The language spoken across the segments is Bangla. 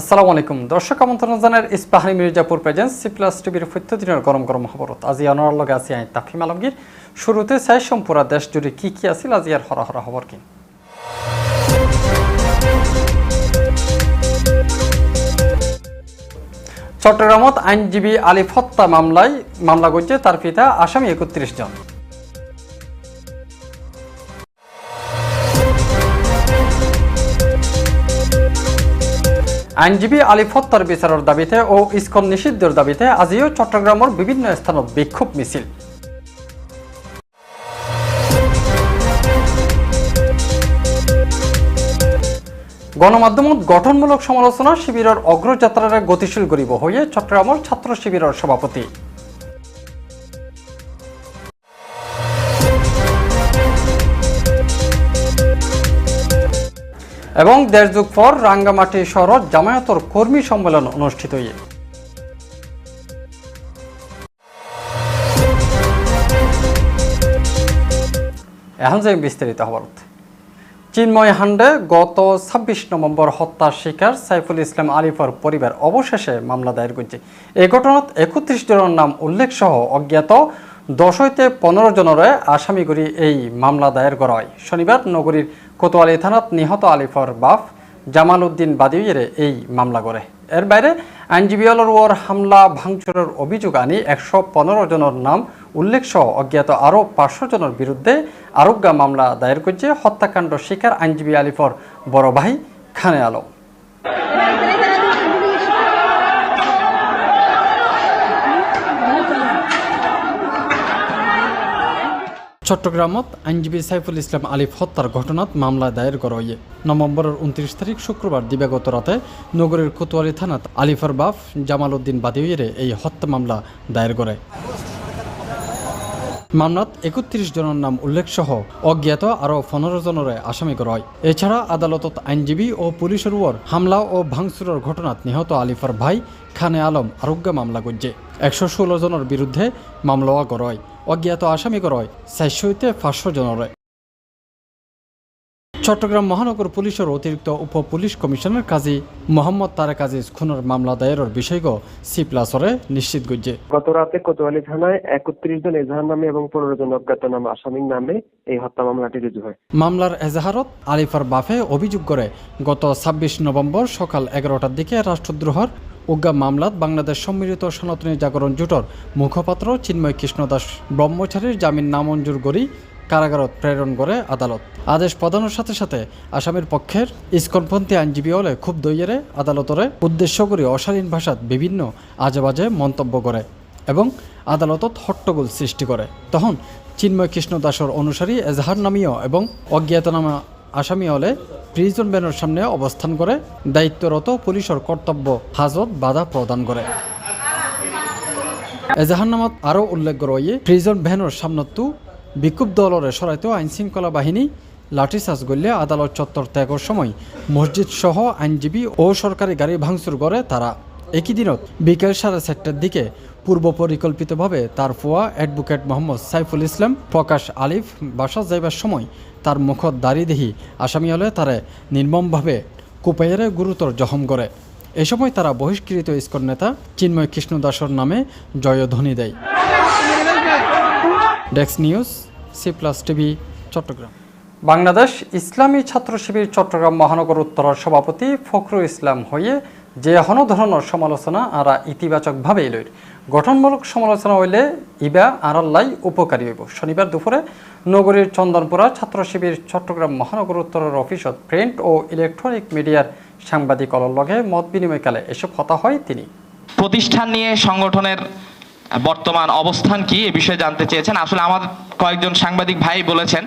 আসসালামু আলাইকুম। দর্শক আমন্ত্রণ জানার Ispahani Mirzapur presents, C plus টিভির ফৈত্য দিনের গরম গরম খবরত। আজি অনর লগে আছি আই তাফিম আলমগীর। শুরুতে চাই সম্পুরা দেশ জুড়ে কি কি আছিল, আজি আর হরা হরা খবর কি? চট্টগ্রামত আইনজীবী আলিফ হত্যা মামলায় মামলা করছে তার পিতা আসামি একত্রিশ জন। আইনজীবী আলিফ হত্যার বিচারের দাবিতে ও ইস্কন নিষিদ্ধের দাবিতে আজিও চট্টগ্রামের বিভিন্ন স্থানত বিক্ষোভ মিছিল। গণমাধ্যমত গঠনমূলক সমালোচনা শিবিরের অগ্রযাত্রার গতিশীল করিব হয়ে চট্টগ্রামের ছাত্র শিবিরের সভাপতি। এবং দেড় যুগ পর রাঙ্গামাটি শহরত জামায়াতর কর্মী সম্মেলন অনুষ্ঠিত হয়ে এখন যে বিস্তারিত খবর। চিন্ময় হান্ডে গত ছাব্বিশ নভেম্বর হত্যার শিকার সাইফুল ইসলাম আলিফর পরিবার অবশেষে মামলা দায়ের করছে। এই ঘটনাত একত্রিশ জনের নাম উল্লেখ সহ অজ্ঞাত দশ হইতে পনেরো জনের আসামি করে এই মামলা দায়ের করা হয় শনিবার নগরীর কোতোয়ালি থানাত নিহত আলিফর বাফ জামাল উদ্দিন বাদিউয়ের এই মামলা করে। এর বাইরে আইনজীবীর ওর হামলা ভাঙচুরের অভিযোগ আনি একশো পনেরো জনের নাম উল্লেখ সহ অজ্ঞাত আরও পাঁচশো জনের বিরুদ্ধে আরোগ্যা মামলা দায়ের করছে হত্যাকাণ্ড শিকার আইনজীবী আলিফর বড় ভাই খানে আলম। চট্টগ্রামত আইনজীবী সাইফুল ইসলাম আলিফ হত্যার ঘটনাত মামলা দায়ের করা হয়ে নভেম্বরের উনত্রিশ তারিখ শুক্রবার দিবাগত রাতে নগরীর কোতোয়ালি থানাত আলিফার বাফ জামাল উদ্দিন বাদিউয়েরে এই হত্যা মামলা দায়ের করে। মামলাত একত্রিশ জনের নাম উল্লেখ সহ অজ্ঞাত আরও পনেরো জনের আসামি করা হয় এছাড়া আদালতত আইনজীবী ও পুলিশের উপর হামলা ও ভাঙচুরের ঘটনাত নিহত আলিফার ভাই খানে আলম আরোগ্য মামলা করছে। একশো ষোলো জনের বিরুদ্ধে মামলা করা হয় অজ্ঞাত আসামি করা হয় চারশো হইতে পাঁচশো জনের। চট্টগ্রাম মহানগর পুলিশের অতিরিক্ত উপ পুলিশ কমিশনার কাজী মোহাম্মদ তারেক আজিজ খুনের মামলা দায়েরের বিষয়গ সি প্লাসরে নিশ্চিত করছে গত রাতে কোতোয়ালি থানায় একত্রিশ জন এজাহার নামে এবং পনেরো জন অজ্ঞাতনামা আসামির নামে এই হত্যা মামলাটি রুজু হয়। মামলার এজাহারত আলিফার বাফে অভিযোগ করে গত ছাব্বিশ নভেম্বর সকাল এগারোটার দিকে রাষ্ট্রদ্রোহর উজ্ঞা মামলাত বাংলাদেশ সম্মিলিত সনাতনী জাগরণ জোটর মুখপাত্র চিন্ময় কৃষ্ণ দাস ব্রহ্মচারীর জামিন নামঞ্জুর করি কারাগারত প্রেরণ করে আদালত। আদেশ প্রদানের সাথে সাথে আসামের পক্ষের ইস্কনপন্থী আইনজীবী হলে খুব দইয়েরে আদালতরে উদ্দেশ্য করে অশালীন ভাষাত বিভিন্ন আজে বাজে মন্তব্য করে এবং আদালতত হট্টগোল সৃষ্টি করে তখন চিন্ময় কৃষ্ণ দাসর অনুসারী এজাহার নামীয় এবং অজ্ঞাতনামা আসামি হলে প্রিজন ব্যানের সামনে অবস্থান করে দায়িত্বরত পুলিশের কর্তব্য হাজত বাধা প্রদান করে। এজাহারনামাত আরও উল্লেখ রয়ে, প্রিজন ভ্যানের সামনতো বিক্ষুব্ধ দলরে সরাইতেও আইন শৃঙ্খলা বাহিনী লাঠিচার্জ করলে আদালত চত্বর ত্যাগের সময় মসজিদ সহ আইনজীবী ও সরকারি গাড়ি ভাঙচুর করে তারা। একই দিনত বিকেল সাড়ে চারটার দিকে পূর্ব পরিকল্পিতভাবে তার ফুয়া অ্যাডভোকেট মোহাম্মদ সাইফুল ইসলাম, প্রকাশ আলিফ, বাসা যাইবার সময় তার মুখত দাড়ি দেহি আসামি হলে তারে নির্মমভাবে কুপাইয়ারে গুরুতর জখম করে। এ সময় তারা বহিষ্কৃত ইস্কন নেতা চিন্ময় কৃষ্ণ দাসর নামে জয়ধ্বনি দেয়। Desk news, C plus TV, Chattogram. Bangladesh Islami Chhatra Shibir Chittagong মহানগর উত্তরের সভাপতি ফখরুল ইসলাম হয়ে যে হন ধরনের সমালোচনা আরা ইতিবাচকভাবে লইর গঠনমূলক সমালোচনা হইলে ইবা আরাল্লাই উপকারী হইব। শনিবার দুপুরে নগরীর চন্দনপুরা ছাত্র শিবির চট্টগ্রাম মহানগর উত্তরের অফিসত প্রিন্ট ও ইলেকট্রনিক মিডিয়ার সাংবাদিক লগে মত বিনিময়কালে এসব হতা হয় তিনি। প্রতিষ্ঠান নিয়ে সংগঠনের বর্তমান অবস্থান কি এ বিষয়ে জানতে চেয়েছেন। আসলে আমার কয়েকজন সাংবাদিক ভাই বলেছেন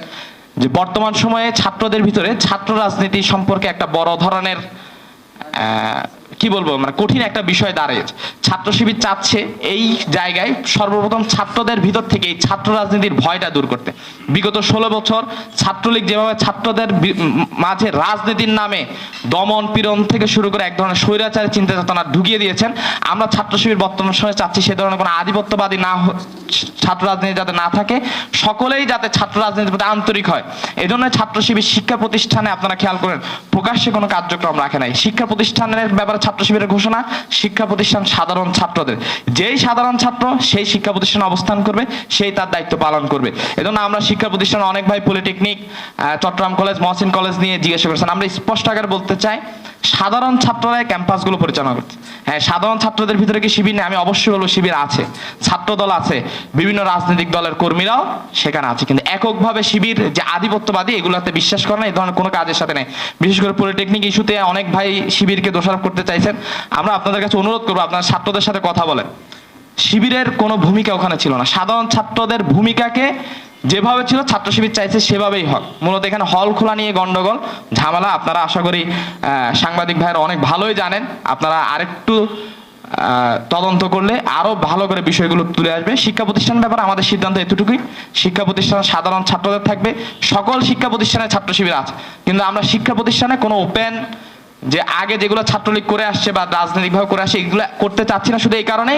যে বর্তমান সময়ে ছাত্রদের ভিতরে ছাত্র রাজনীতি সম্পর্কে একটা বড় ধরনের কি বলব? মানে কঠিন একটা বিষয় দাঁড়িয়েছে ছাত্র শিবির চাচ্ছে এই জায়গায় সর্বপ্রথম ছাত্রদের ভিতর থেকে এই ছাত্র রাজনীতির ভয়টা দূর করতে। বিগত ষোলো বছর ছাত্রলীগ যেভাবে ছাত্রদের মাঝে রাজনীতির নামে দমন পীড়ন থেকে শুরু করে এক ধরনের স্বৈরাচারের চিন্তা চেতনা ঢুকিয়ে দিয়েছেন, আমরা ছাত্র শিবির বর্তমান সময়ে চাচ্ছি সে ধরনের কোনো আধিপত্যবাদী না ছাত্র রাজনীতি যাতে না থাকে, সকলেই যাতে ছাত্র রাজনীতির প্রতি আন্তরিক হয়। এই জন্য ছাত্র শিবির শিক্ষা প্রতিষ্ঠানে আপনারা খেয়াল করেন, প্রকাশ্যে কোনো কার্যক্রম রাখে নাই। শিক্ষা প্রতিষ্ঠানের ব্যাপারে ছাত্র শিবিরের ঘোষণা, শিক্ষা প্রতিষ্ঠান সাধারণ ছাত্রদের। যেই সাধারণ ছাত্র, সেই শিক্ষা প্রতিষ্ঠানে অবস্থান করবে, সেই তার দায়িত্ব পালন করবে। এজন্য আমরা শিক্ষা প্রতিষ্ঠান অনেক ভাই polytechnic Chattogram college Mohsin college নিয়ে জিজ্ঞাসা করেছেন। আমরা স্পষ্ট আকারে বলতে চাই সাধারণ ছাত্ররাই ক্যাম্পাসগুলো পরিচালনা করছে। হ্যাঁ সাধারণ ছাত্রদের ভিতরে কি শিবির নেই? আমি অবশ্যই বলব শিবির আছে। ছাত্র দল আছে। বিভিন্ন রাজনৈতিক দলের কর্মীরাও সেখানে আছে। কিন্তু এককভাবে শিবির যে আধিপত্যবাদী, এগুলোতে বিশ্বাস করে না, এই ধরনের কোনো কাজের সাথে নেই। বিশেষ করে পলিটেকনিক ইস্যুতে অনেক ভাই শিবিরকে দোষারোপ করতে চাইছেন। আমরা আপনাদের কাছে অনুরোধ করব, আপনার ছাত্রদের সাথে কথা বলেন। শিবিরের কোনো ভূমিকা ওখানে ছিল না। সাধারণ ছাত্রদের ভূমিকাকে যেভাবে ছিল ছাত্র শিবির চাইছে সেভাবেই হোক। মূলত এখানে হল খোলা নিয়ে গন্ডগোল, ঝামেলা। আপনারা আশা করি সাংবাদিক ভাইয়েরা অনেক ভালোই জানেন। আপনারা আরেকটু তদন্ত করলে আরও ভালো করে বিষয়গুলো তুলে আসবে। শিক্ষা প্রতিষ্ঠান ব্যাপারে আমাদের সিদ্ধান্ত এতটুকুই। শিক্ষা প্রতিষ্ঠানে সাধারণ ছাত্রদের থাকবে। সকল শিক্ষা প্রতিষ্ঠানে ছাত্র শিবির আছে। কিন্তু আমরা শিক্ষা প্রতিষ্ঠানে কোনো ওপেন যে আগে যেগুলো ছাত্রলীগ করে আসছে বা রাজনৈতিকভাবে করে আসছে, এগুলো করতে চাচ্ছি না শুধু এই কারণে,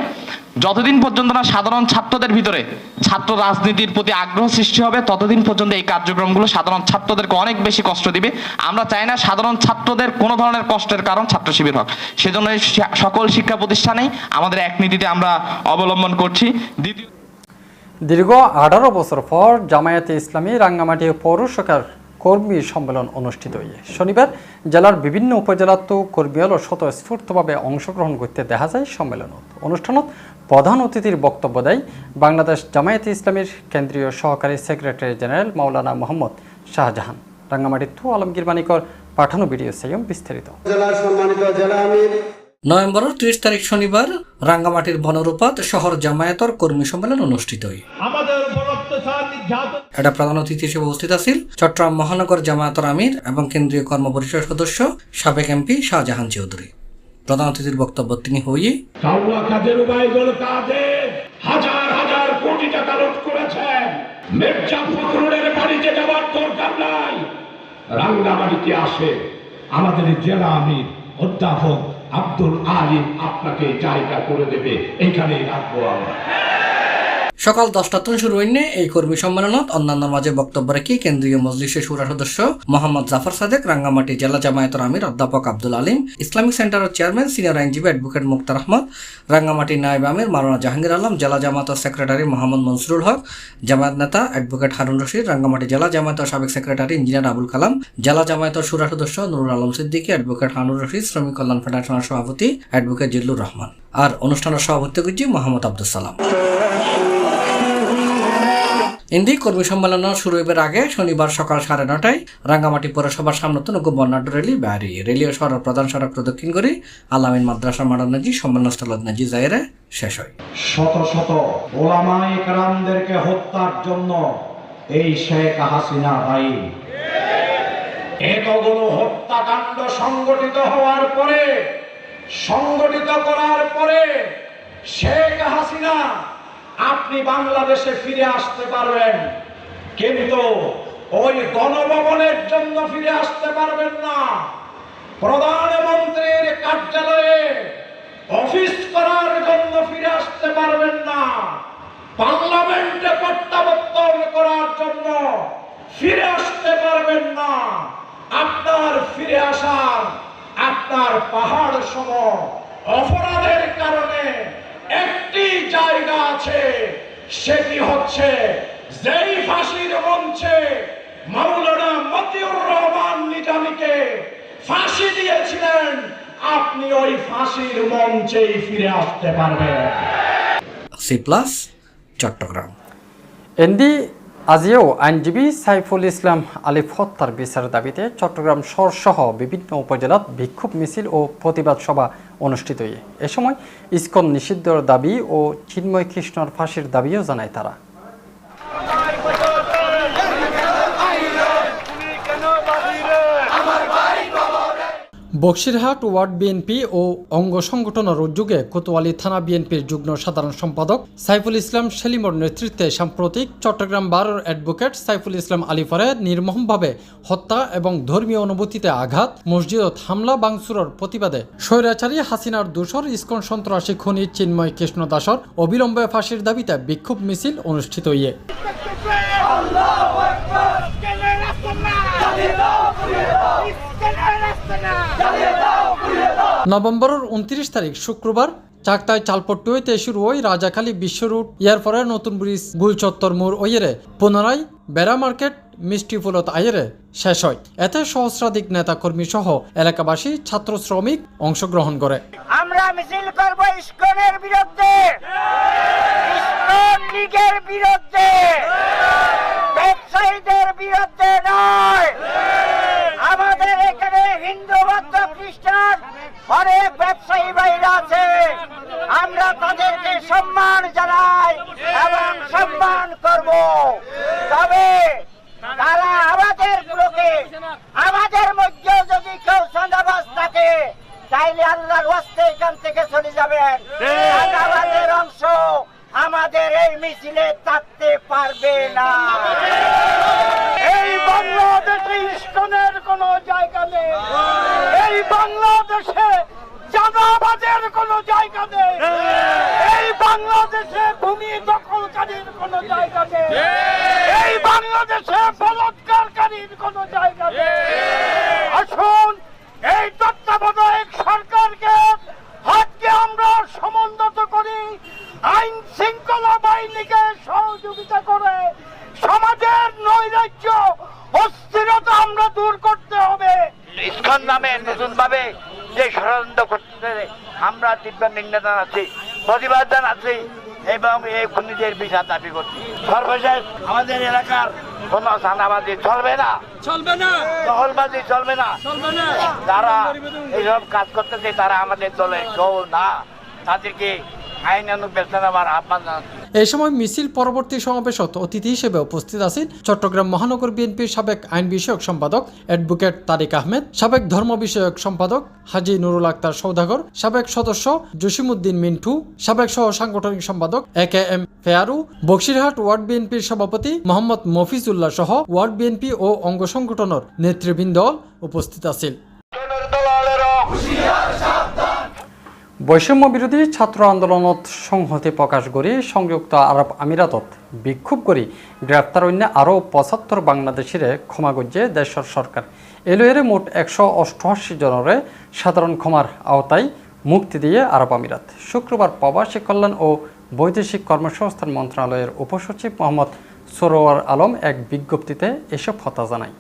যতদিন পর্যন্ত না সাধারণ ছাত্রদের ভিতরে ছাত্র রাজনীতির প্রতি আগ্রহ সৃষ্টি হবে, ততদিন পর্যন্ত এই কার্যক্রমগুলো সাধারণ ছাত্রদেরকে অনেক বেশি কষ্ট দিবে। আমরা চাই না সাধারণ ছাত্রদের কোনো ধরনের কষ্টের কারণ ছাত্র শিবির হোক। সেজন্য সকল শিক্ষা প্রতিষ্ঠানেই আমাদের এক নীতিতে আমরা অবলম্বন করছি। দ্বিতীয় দীর্ঘ আঠারো বছর পর জামায়াতে ইসলামী রাঙ্গামাটি পৌর শাখার কর্মী সম্মেলন অনুষ্ঠিত হয়ে শনিবার জেলার বিভিন্ন উপজেলাত কর্মীরা স্বতঃস্ফূর্তভাবে অংশগ্রহণ করতে দেখা যায় সম্মেলনত। অনুষ্ঠানত প্রধান অতিথির বক্তব্য দেয় বাংলাদেশ জামায়াতে ইসলামীর কেন্দ্রীয় সহকারী সেক্রেটারি জেনারেল মাওলানা মোহাম্মদ শাহজাহান। রাঙ্গামাটি থু আলমগীর মানিকর পাঠানো ভিডিও সাইম বিস্তারিত। জেলার সম্মানিত নভেম্বরের ত্রিশ তারিখ শনিবার রাঙ্গামাটির বনরূপাত শহর জামায়াতর কর্মী সম্মেলন অনুষ্ঠিত হয়। এটা প্রধান অতিথি হিসেবে উপস্থিত আছেন চট্টগ্রাম মহানগর জামায়াতর আমির এবং কেন্দ্রীয় কর্মপরিষদ সদস্য সাবেক এমপি শাহজাহান চৌধুরী। প্রধান অতিথির বক্তব্য তিনি কাদের হাজার হাজার কোটি টাকা করেছেন। মির্জা ফখরুলের বাড়িতে যাওয়ার দরকার নাই। রাঙ্গাবাড়িতে আসে আমাদের জেলা আমির অধ্যাপক আব্দুল আলিম আপনাকে জায়গা করে দেবে। এখানেই রাখব আমরা। সকাল দশটা তন শুরু হইনে এই কর্মী সম্মেলনত। অন্যান্য মাঝে বক্তব্য রেখে কেন্দ্রীয় মজলিসের সুরা সদস্য মোহাম্মদ জাফর সাদেক, রাঙ্গামাটি জেলা জামায়াতর আমির অধ্যাপক আব্দুল আলিম, ইসলামিক সেন্টারের চেয়ারম্যান, সিনিয়র আইনজীবী অ্যাডভোকেট মুক্তার আহমদ, রাঙ্গামাটি নায়েব আমির, মাওলানা জাহাঙ্গীর আলম, জেলা জামায়াতের সেক্রেটারি মোহাম্মদ মনসুরুল হক, জামায়াত নেতা অ্যাডভোকেট হারুন রশিদ, রাঙ্গামাটি জেলা জামায়াতের সাবেক সেক্রেটারি ইঞ্জিনিয়ার আবুল কালাম, জেলা জামায়াতের সুরা সদস্য নুরুল আলম সিদ্দিকী, অ্যাডভোকেট হানুর রশিদ, শ্রমিক কল্যাণ ফেডারেশনের সভাপতি অ্যাডভোকেট জিল্লুর রহমান। আর অনুষ্ঠানের সভাপতি করছি মোহাম্মদ আব্দুল সালাম। ইন্দি কর্মী সম্মেলন শুরু হইবার আগে শনিবার সকাল সাড়ে নটায় রাঙ্গামাটি পৌরসভার সামনে নৌকো বর্ণাঢ্য র্যালি বাড়ি রেলীয় সড়ক প্রধান সড়ক প্রদক্ষিণ করে আলামিন মাদ্রাসা মারান নাজি সম্মেলনস্থল নাজি জায়রে শেষ হয়। শত শত ওলামাই কারামদেরকে হত্যার জন্য এই শেখ হাসিনা দায়ী। এতগুলো হত্যাকাণ্ড সংগঠিত হওয়ার পরে, সংগঠিত করার পরে শেখ হাসিনা আপনি বাংলাদেশে ফিরে আসতে পারবেন, কিন্তু ওই গণভবনের জন্য ফিরে আসতে পারবেন না। প্রধানমন্ত্রীর কার্যালয়ে অফিস করার জন্য ফিরে আসতে পারবেন না। পার্লামেন্টে প্রত্যাবর্তন করার জন্য ফিরে আসতে পারবেন না। আপনার ফিরে আসার, আপনার পাহাড় সম অপরাধের কারণে একটি জায়গা আছে সেটি হচ্ছে যেই ফাঁসির মঞ্চে মাওলানা মতিউর রহমান নিজামীকে ফাঁসি দিয়েছিলেন। আপনি ওই ফাঁসির মঞ্চেই ফিরে আসতে পারবেন। সি প্লাস চট্টগ্রাম এনডি আজিও আইনজীবী সাইফুল ইসলাম আলিফ হত্যার বিচার দাবিতে চট্টগ্রাম শহর সহ বিভিন্ন উপজেলাত বিক্ষোভ মিছিল ও প্রতিবাদ সভা অনুষ্ঠিত হয়ে এ সময় ইস্কন নিষিদ্ধর দাবি ও চিন্ময় কৃষ্ণর ফাঁসির দাবিও জানায় তারা। বক্সিরহাট, ওয়ার্ড বিএনপি ও অঙ্গ সংগঠনের উদ্যোগে কোতোয়ালি থানা বিএনপির যুগ্ম সাধারণ সম্পাদক সাইফুল ইসলাম সেলিমর নেতৃত্বে সাম্প্রতিক চট্টগ্রাম বারোর অ্যাডভোকেট সাইফুল ইসলাম আলিফারে নির্মমভাবে হত্যা এবং ধর্মীয় অনুভূতিতে আঘাত মসজিদত হামলা বাংসুরর প্রতিবাদে স্বৈরাচারী হাসিনার দোসর ইস্কন সন্ত্রাসী খুনি চিন্ময় কৃষ্ণ দাসর অবিলম্বে ফাঁসির দাবিতে বিক্ষোভ মিছিল অনুষ্ঠিত ইয়ে নভেম্বরের উনত্রিশ তারিখ, শুক্রবার, চাকতায় চালপট্টি হইতে শুরু হয় রাজাখালী বিশ্ব রুট ইয়ার পরে নতুন ব্রিজ, গুলচত্বর মোড় ওইয়েরে, পুনরায় বেড়া মার্কেট, মিষ্টি ফুলত আইয়েরে শেষ হয়। এতে সহস্রাধিক নেতাকর্মী সহ এলাকাবাসী ছাত্র শ্রমিক অংশগ্রহণ করে। আমরা মিছিল করব ইস্কনের বিরুদ্ধে ইস্কন লীগের বিরুদ্ধে ব্যবসায়ীদের বিরুদ্ধে নয় আমাদের এখানে হিন্দু বৌদ্ধ খ্রিস্টান অনেক ব্যবসায়ী বাইরে আছে আমরা তাদেরকে সম্মান জানাই এবং সম্মান করব তবে তারা আমাদের গুলোকে আমাদের মধ্যে যদি কেউ সন্দাবাস থাকে তাইলে আল্লাহর ওয়াস্তে এখান থেকে চলে যাবেন আমাদের অংশ আমাদের এই মিছিলে থাকতে পারবে না। এই বাংলাদেশে ইস্কনের কোন জায়গা নেই। এই বাংলাদেশে জানাবাদের কোন জায়গা নেই। এই বাংলাদেশে ভূমি দখলকারীর কোন জায়গা নেই। এই বাংলাদেশে বলৎকারকারীর কোন জায়গা নেই। আসুন, এই তত্ত্বাবধায়ক সরকারকে হাতকে আমরা সমুন্নত করি আইন শৃঙ্খলা বাহিনীকে সহযোগিতা করে সমাজের নৈরাজ্য অস্থিরতা আমরা দূর করতে হবে ইস্কন নামে ভাবে যে ষড়যন্ত্র করতে আমরা তীব্র নিন্দন আছি প্রতিবাদ আছি এবং এই খুনিদের বিচার দাবি করছি। সর্বশেষ আমাদের এলাকার কোন সানাবাজি চলবে না। চলবে না। দখলবাজি চলবে না। চলবে না। যারা এইসব কাজ করতেছে তারা আমাদের দলে কেউ না। তাদেরকে এই সময় মিছিল পরবর্তী সমাবেশত অতিথি হিসেবে উপস্থিত আছেন চট্টগ্রাম মহানগর বিএনপির সাবেক আইন বিষয়ক সম্পাদক অ্যাডভোকেট তারিক আহমেদ, সাবেক ধর্ম বিষয়ক সম্পাদক হাজি নুরুল আক্তার সৌদাগর, সাবেক সদস্য জসিমউদ্দিন মিন্টু, সাবেক সহ সাংগঠনিক সম্পাদক এ কে এম ফেয়ারু, বক্সিরহাট ওয়ার্ড বিএনপির সভাপতি মোহাম্মদ মফিজুল্লাহ সহ ওয়ার্ড বিএনপি ও অঙ্গ সংগঠনের নেতৃবৃন্দ উপস্থিত আছেন। বৈষম্য বিরোধী ছাত্র আন্দোলনত সংহতি প্রকাশ করি সংযুক্ত আরব আমিরাতত বিক্ষোভ করি গ্রেপ্তার অন্য আরও পঁচাত্তর বাংলাদেশিরে ক্ষমা করছে দেশের সরকার। এলওয়েরে মোট একশো অষ্টআশি জনরে সাধারণ ক্ষমার আওতায় মুক্তি দিয়ে আরব আমিরাত। শুক্রবার প্রবাসী কল্যাণ ও বৈদেশিক কর্মসংস্থান মন্ত্রণালয়ের উপসচিব মোহাম্মদ সরোয়ার আলম এক বিজ্ঞপ্তিতে এসব হতা জানায়।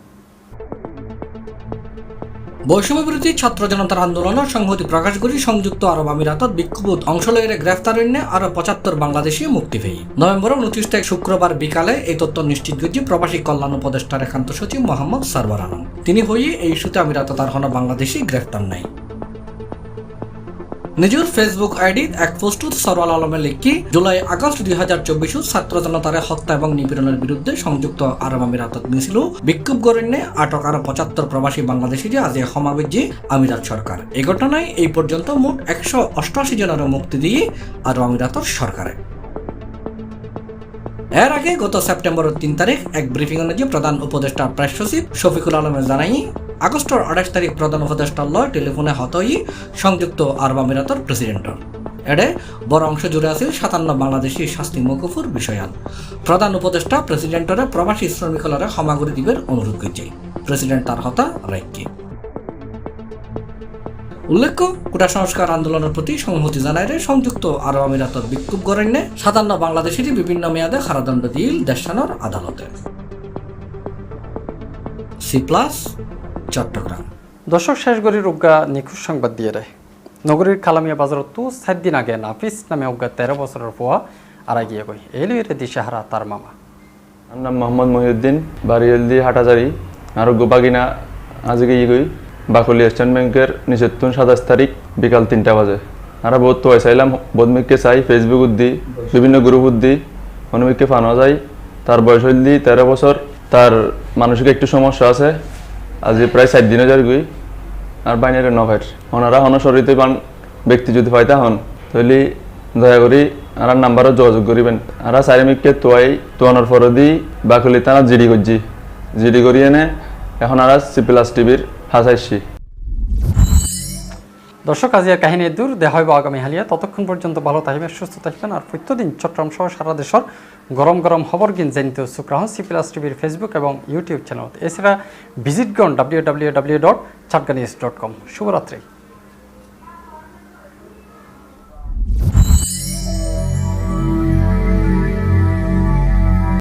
বৈষম্য বিরোধী ছাত্র জনতার আন্দোলন সংহতি প্রকাশ করি সংযুক্ত আরব আমিরাতত বিক্ষোভ অংশ লইরে গ্রেফতার এনে আরও পঁচাত্তর বাংলাদেশি মুক্তি পেয়ে। নভেম্বর উনত্রিশ তারিখ শুক্রবার বিকালে এই তথ্য নিশ্চিত করেছে প্রবাসী কল্যাণ উপদেষ্টার একান্ত সচিব মোহাম্মদ সারবার আলম। তিনি হয়ে এই সুতে আমিরাত তার হন বাংলাদেশি গ্রেফতার নাই। নিজের ফেসবুক আইডি এক পোস্টত সরওয়াল আলমে লিখি, জুলাই আগস্ট দুই হাজার চব্বিশ ছাত্র জনতারে হত্যা এবং নিপীড়নের বিরুদ্ধে সংযুক্ত আরব আমিরাতত মিছিল বিক্ষোভ করেননে আটক আরও পঁচাত্তর প্রবাসী বাংলাদেশি যে আজ সমাবেশে আমিরাত সরকার। এই ঘটনায় এই পর্যন্ত মোট একশো অষ্টআশি জনের মুক্তি দিয়ে আরব আমিরাতর সরকারে। এর আগে গত সেপ্টেম্বরের তিন তারিখ এক ব্রিফিং অনুযায়ী প্রধান উপদেষ্টা প্রেস সচিব শফিকুল আলমে জানাই আগস্টের আঠাশ তারিখ প্রধান উপদেষ্টা লয়, টেলিফোনে হতই সংযুক্ত আরব আমিরাতর প্রেসিডেন্টর এডে বড় অংশ জুড়ে আছে সাতান্ন বাংলাদেশি শাস্তি মকুফুর বিষয়ান প্রধান উপদেষ্টা প্রেসিডেন্টরে প্রবাসী শ্রমিকলরে সমাগরি দিবের অনুরোধ করছে প্রেসিডেন্ট তার হতা রাইকে উল্লেখ্য, কোটা সংস্কার আন্দোলনের প্রতি সংহতি জানায় সংযুক্ত আরব আমিরাতর বিক্ষোভ করেন সাতান্ন বাংলাদেশেরই বিভিন্ন মেয়াদে কারাদণ্ড দিল দেশানোর আদালতে। C plus Chattogram. দর্শক শেষ গড়ির উজ্ঞা নিখোঁজ সংবাদ দিয়ে রে নগরীর কালামিয়া বাজারত তো সাত দিন আগে নাফিস নামে উজ্ঞা তেরো বছরের পোয়া আর গিয়ে গই এলি রে দিশাহারা তার মামা। আমার নাম মোহাম্মদ মহিউদ্দিন বাড়িয়ালদি হাটাজারি আরোগ্য বাগিনা আজকে ইগই বাকলি স্টেট ব্যাংকের নিষেধন সাতাশ তারিখ বিকাল তিনটা বাজে। আমরা বহুত তো চাইলাম বদমিককে চাই ফেসবুক উদ্দি বিভিন্ন গ্রুপ উদ্দি অনুমিককে ফানো যায়। তার বয়স হইলি তেরো বছর তার মানসিক একটু সমস্যা আছে। আজ প্রায় সাত দিনে যার গুই, আর বাইনের নভের। ওনারা অনসরিত ব্যক্তি যদি পাইতা হন তাহলে দয়া করি আর নাম্বারও যোগাযোগ করিবেন। আর চারিমিককে তোয়াই, তোয়ানোর ফরদি, বাকুলি তানা জিডি করছি। জিডি করি এনে এখন আর সিপিলাস টিভির হাসাইছি দর্শক, আজ এর কাহিনী দূর দেখা হইব আগামী হালিয়া। ততক্ষণ পর্যন্ত ভালো থাকবেন, সুস্থ থাকবেন। আর প্রত্যেকদিন চট্টগ্রাম সহ সারা দেশের গরম গরম খবর কিন জানিতে উৎসুক সি প্লাস টিভির ফেসবুক এবং ইউটিউব চ্যানেল এছাড়া ভিজিট করুন W W W dot Chatganish dot com শুভরাত্রি।